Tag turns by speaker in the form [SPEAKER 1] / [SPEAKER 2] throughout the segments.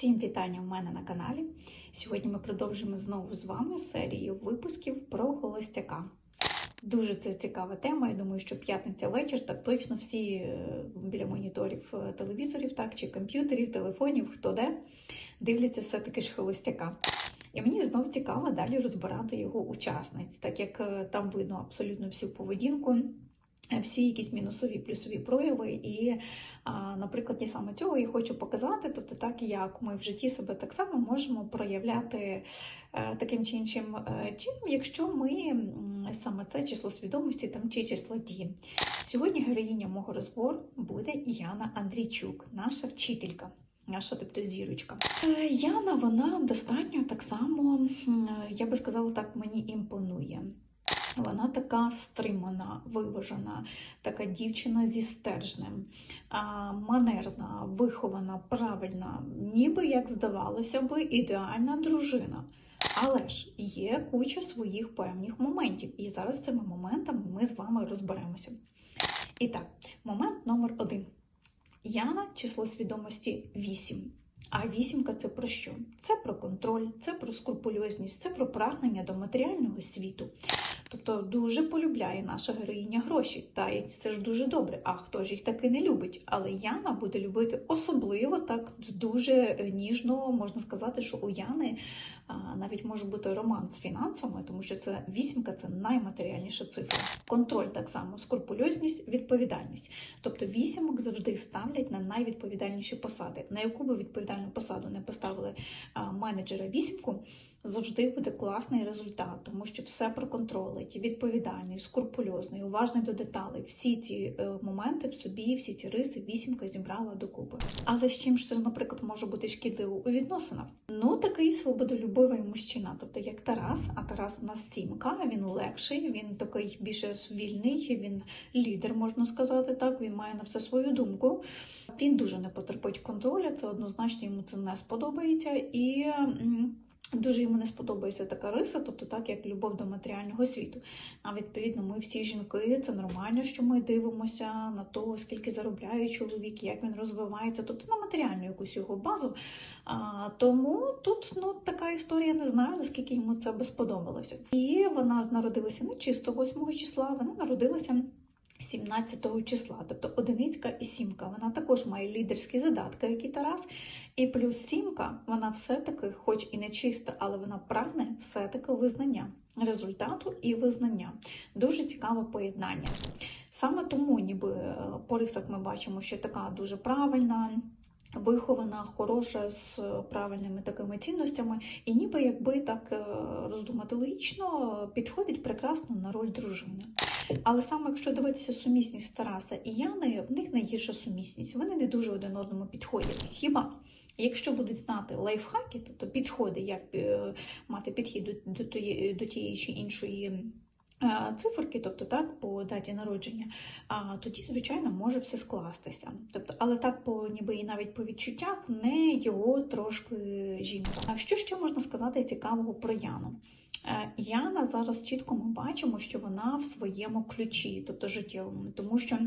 [SPEAKER 1] Всім вітання в мене на каналі. Сьогодні ми продовжимо знову з вами серію випусків про холостяка. Дуже це цікава тема. Я думаю, що п'ятниця вечір, так точно всі е, біля моніторів е, телевізорів, так чи комп'ютерів, телефонів, хто де дивляться все-таки ж холостяка. І мені знов цікаво далі розбирати його учасниць, так як е, там видно абсолютно всю поведінку. Всі якісь мінусові плюсові прояви, і, наприклад, я саме цього і хочу показати. Тобто, так як ми в житті себе так само можемо проявляти е, таким чи іншим е, чином, якщо ми саме це число свідомості там чи число дії. Сьогодні героїня мого розбору буде Яна Андрійчук, наша вчителька. Наша тобто зірочка. Е, Яна, вона достатньо так само, я би сказала так, мені імпонує. Вона така стримана, виважена, така дівчина зі стержнем, манерна, вихована, правильна, ніби як здавалося би, ідеальна дружина. Але ж є куча своїх певних моментів, і зараз цими моментами ми з вами розберемося. І так, момент номер один. Яна число свідомості 8. А вісімка це про що? Це про контроль, це про скрупульозність, це про прагнення до матеріального світу. Тобто дуже полюбляє наша героїня гроші. Та і це ж дуже добре. А хто ж їх таки не любить? Але Яна буде любити особливо так дуже е, ніжно, можна сказати, що у Яни навіть може бути роман з фінансами, тому що це вісімка це найматеріальніша цифра. Контроль так само, скрупульозність, відповідальність. Тобто вісімок завжди ставлять на найвідповідальніші посади. На яку би відповідальну посаду не поставили менеджера вісімку, завжди буде класний результат, тому що все проконтролить, відповідальний, скрупульозний, уважний до деталей. Всі ці е, моменти в собі, всі ці риси вісімка зібрала докупи. Але з чим ж це, наприклад, може бути шкідливо у відносинах? Ну, такий свободолюбивий мужчина, тобто як Тарас, а Тарас у нас сімка, він легший, він такий більше вільний, він лідер, можна сказати так. Він має на все свою думку. Він дуже не потерпить контролю, це однозначно йому це не сподобається і. Дуже йому не сподобається така риса, тобто так як любов до матеріального світу. А відповідно, ми всі жінки, це нормально, що ми дивимося на то, скільки заробляє чоловік, як він розвивається, тобто на матеріальну якусь його базу. А, тому тут ну, така історія не знаю, наскільки йому це би сподобалося. І вона народилася не чисто 8 числа, вона народилася. 17 числа, тобто одиницька і сімка, вона також має лідерські задатки, як і Тарас. І плюс сімка, вона все-таки, хоч і не чиста, але вона прагне все-таки визнання результату і визнання. Дуже цікаве поєднання. Саме тому, ніби е, по рисах ми бачимо, що така дуже правильна. Вихована, хороша з правильними такими цінностями, і ніби якби так е, роздумати логічно, підходить прекрасно на роль дружини. Але саме якщо дивитися сумісність Тараса і Яни, в них найгірша сумісність. Вони не дуже один одному підходять. Хіба якщо будуть знати лайфхаки, тобто підходи, як е, мати підхід до, до, до тієї чи іншої. Циферки, тобто так, по даті народження, а тоді, звичайно, може все скластися. Тобто, але так, по ніби і навіть по відчуттях, не його трошки жінка. А що ще можна сказати цікавого про Яну? Е, Яна зараз чітко ми бачимо, що вона в своєму ключі, тобто життєвому, тому що.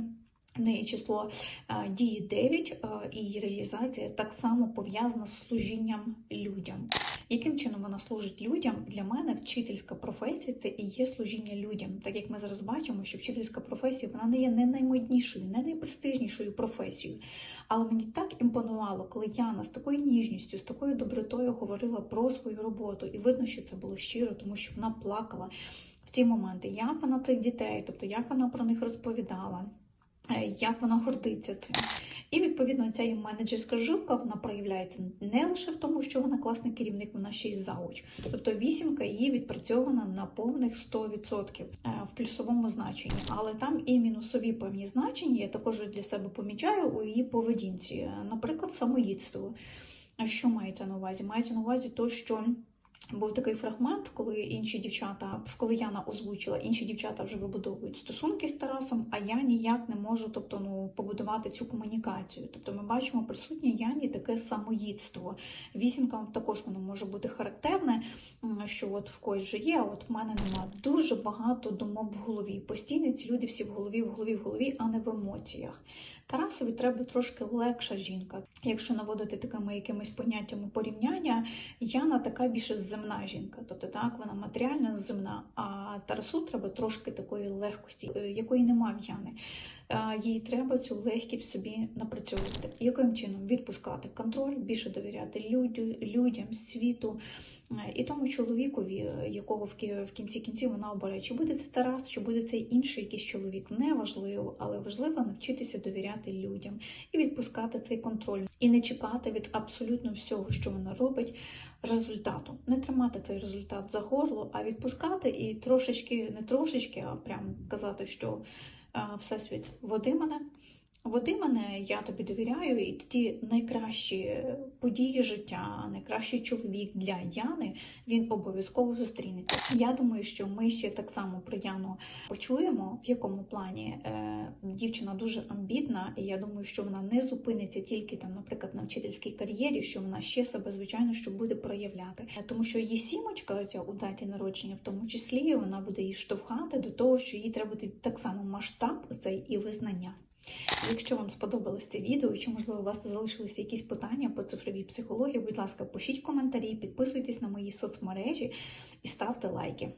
[SPEAKER 1] Неї число е, дії 9 е, і реалізація так само пов'язана з служінням людям. Яким чином вона служить людям? Для мене вчительська професія це і є служіння людям. Так як ми зараз бачимо, що вчительська професія вона не є не наймоднішою, не найпрестижнішою професією. Але мені так імпонувало, коли Яна з такою ніжністю, з такою добротою говорила про свою роботу, і видно, що це було щиро, тому що вона плакала в ці моменти, як вона цих дітей, тобто як вона про них розповідала. Е, Як вона гордиться цим. І відповідно ця її менеджерська жилка вона проявляється не лише в тому, що вона класний керівник, вона ще й зауч. Тобто вісімка її відпрацьована на повних 100% е, в плюсовому значенні. Але там і мінусові певні значення я також для себе помічаю у її поведінці. Наприклад, самоїдство. Що мається на увазі? Мається на увазі то, що був такий фрагмент, коли інші дівчата, коли Яна озвучила, інші дівчата вже вибудовують стосунки з Тарасом, а я ніяк не можу тобто, ну, побудувати цю комунікацію. Тобто ми бачимо присутнє Яні таке самоїдство. Вісімка також воно може бути характерне, що от в когось же є, а от в мене нема. Дуже багато думок в голові. Постійно ці люди всі в голові, в голові, в голові, а не в емоціях. Тарасові треба трошки легша жінка. Якщо наводити такими якимись поняттями порівняння, Яна така більше земна жінка, тобто так вона матеріальна земна. А Тарасу треба трошки такої легкості, е, якої немає в Яни. Е, Їй треба цю легкість собі напрацьовувати. Яким чином відпускати контроль, більше довіряти людям, світу е, і тому чоловікові, е, якого в кі- кінці кінців вона обере. Чи буде це Тарас, чи буде це інший якийсь чоловік, не важливо, але важливо навчитися довіряти людям і відпускати цей контроль, і не чекати від абсолютно всього, що вона робить, результату. Не тримати цей результат за горло, а відпускати і трошечки, не трошечки, а прям казати, що Всесвіт води мене. Води мене, я тобі довіряю, і тоді найкращі події життя, найкращий чоловік для Яни він обов'язково зустрінеться. Я думаю, що ми ще так само про Яну почуємо, в якому плані е, дівчина дуже амбітна, і я думаю, що вона не зупиниться тільки там, наприклад, на вчительській кар'єрі, що вона ще себе звичайно що буде проявляти, тому що її сімочка, оця у даті народження, в тому числі, вона буде її штовхати до того, що їй треба так само масштаб цей і визнання. Якщо вам сподобалось це відео, чи можливо у вас залишилися якісь питання по цифровій психології, будь ласка, пишіть коментарі, підписуйтесь на мої соцмережі і ставте лайки.